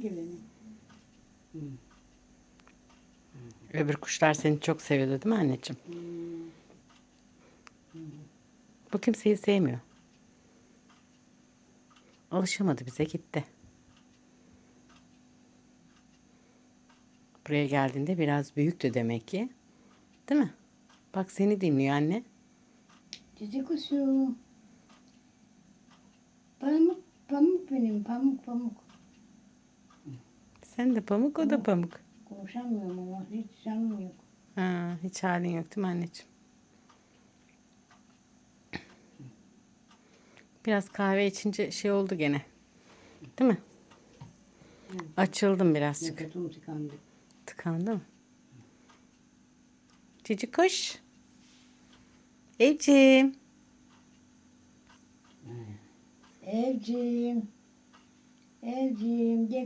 Geleni. Öbür kuşlar seni çok seviyordu değil mi anneciğim? Bu kimseyi sevmiyor. Alışamadı bize gitti. Buraya geldiğinde biraz büyüktü demek ki. Değil mi? Bak seni dinliyor anne. Cici kuşu. Pamuk, pamuk benim, pamuk pamuk. Sen de pamuk o da pamuk. Konuşamıyorum ama hiç canım yok. Ha, hiç halin yok değil mi anneciğim? Biraz kahve içince şey oldu gene. Değil mi? Açıldım birazcık. Nefesim tıkandı. Tıkandı mı? Cici kuş. Evciğim. Evciğim. Evciğim. Gel